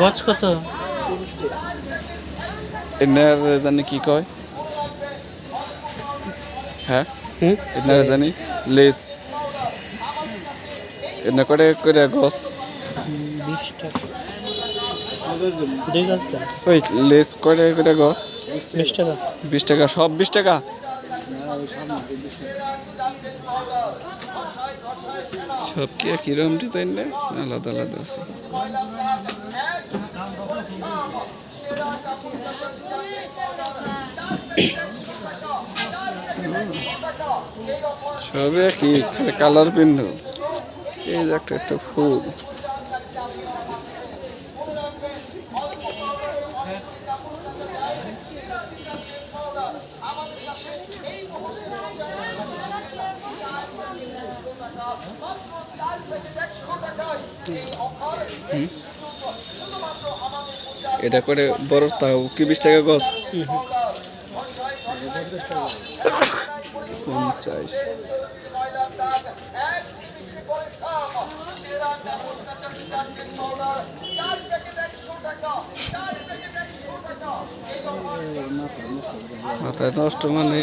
গছ কত? এনার জানি কি কয়? হ্যাঁ? হুম? এনার জানি লেস। এনা করে করে দুই ওই লেস করে করে গছ বিশ টাকা। বিশ টাকা সব বিশ টাকা? সব কি কিরম ডিজাইন রে আলাদা আলাদা আছে। সবে খালি কালার ভিন্ন। এই যে একটা একটা ফুল। এটা করে বড় তাও কি বিশ টাকা গছ? পঞ্চাশ। মাথায় নষ্ট মানে?